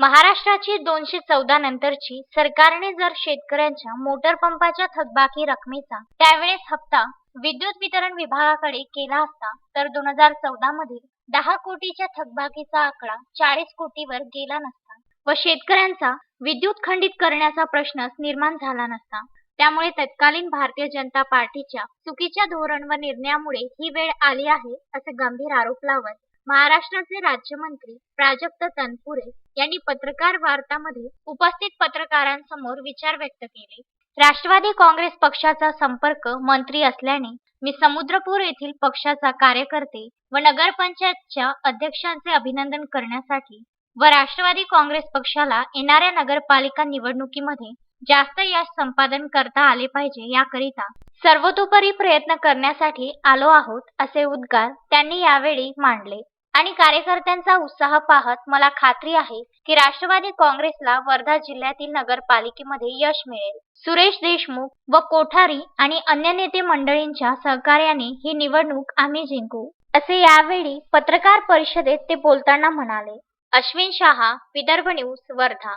महाराष्ट्राची दोनशे चौदा नंतरची सरकारने जर शेतकऱ्यांच्या मोटर पंपाच्या थकबाकी रकमेचा त्यावेळेस हप्ता विद्युत वितरण विभागाकडे केला असता तर दोन हजार चौदा मधील दहा कोटीच्या थकबाकीचा आकडा चाळीस कोटीवर गेला नसता व शेतकऱ्यांचा विद्युत खंडित करण्याचा प्रश्नच निर्माण झाला नसता. त्यामुळे तत्कालीन भारतीय जनता पार्टीच्या चुकीच्या धोरण व निर्णयामुळे ही वेळ आली आहे असे गंभीर आरोप लावत महाराष्ट्राचे राज्यमंत्री प्राजक्त तनपुरे यांनी पत्रकार वार्तामध्ये उपस्थित पत्रकारांसमोर विचार व्यक्त केले. राष्ट्रवादी काँग्रेस पक्षाचा संपर्क मंत्री असल्याने मी समुद्रपूर येथील पक्षाचा कार्यकर्ते व नगरपंचायतच्या अध्यक्षांचे अभिनंदन करण्यासाठी व राष्ट्रवादी काँग्रेस पक्षाला येणाऱ्या नगरपालिका निवडणुकीमध्ये जास्त यश संपादन करता आले पाहिजे याकरिता सर्वतोपरी प्रयत्न करण्यासाठी आलो आहोत असे उद्गार त्यांनी यावेळी मांडले. आणि कार्यकर्त्यांचा उत्साह पाहत मला खात्री आहे की राष्ट्रवादी काँग्रेसला वर्धा जिल्ह्यातील नगरपालिकेमध्ये यश मिळेल. सुरेश देशमुख व कोठारी आणि अन्य नेते मंडळींच्या सहकार्याने ही निवडणूक आम्ही जिंकू. असे यावेळी पत्रकार परिषदेत ते बोलताना म्हणाले अश्विन शहा विदर्भ न्यूज वर्धा.